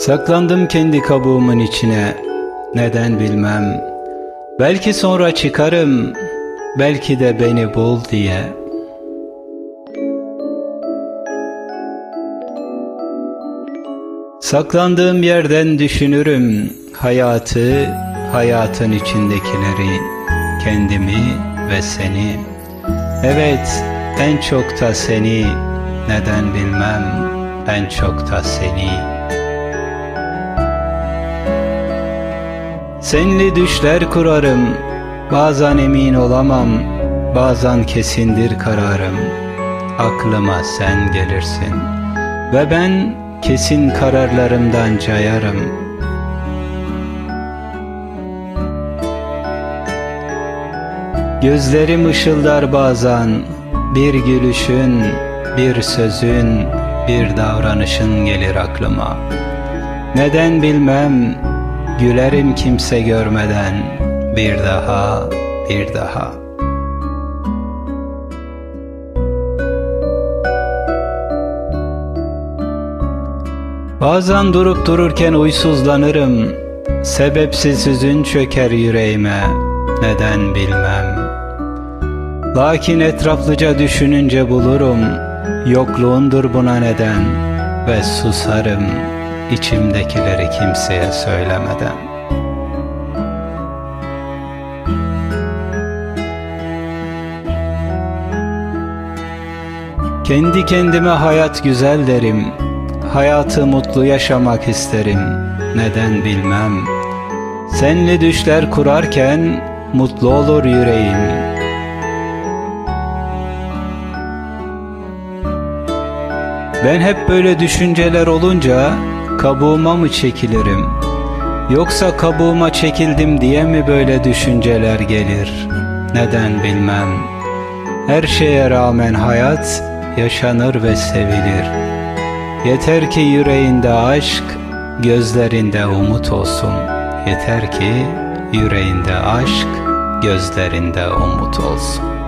Saklandım kendi kabuğumun içine, neden bilmem. Belki sonra çıkarım, belki de beni bul diye. Saklandığım yerden düşünürüm hayatı, hayatın içindekileri, kendimi ve seni. Evet, en çok da seni, neden bilmem, en çok da seni. Senli düşler kurarım, bazen emin olamam, bazen kesindir kararım. Aklıma sen gelirsin ve ben kesin kararlarımdan cayarım. Gözlerim ışıldar bazen, bir gülüşün, bir sözün, bir davranışın gelir aklıma. Neden bilmem, gülerim kimse görmeden, bir daha, bir daha. Bazen durup dururken uysuzlanırım, sebepsiz hüzün çöker yüreğime, neden bilmem. Lakin etraflıca düşününce bulurum, yokluğundur buna neden ve susarım içimdekileri kimseye söylemeden. Kendi kendime hayat güzel derim, hayatı mutlu yaşamak isterim, neden bilmem. Senli düşler kurarken mutlu olur yüreğim. Ben hep böyle düşünceler olunca kabuğuma mı çekilirim? Yoksa kabuğuma çekildim diye mi böyle düşünceler gelir? Neden bilmem. Her şeye rağmen hayat yaşanır ve sevilir. Yeter ki yüreğinde aşk, gözlerinde umut olsun. Yeter ki yüreğinde aşk, gözlerinde umut olsun.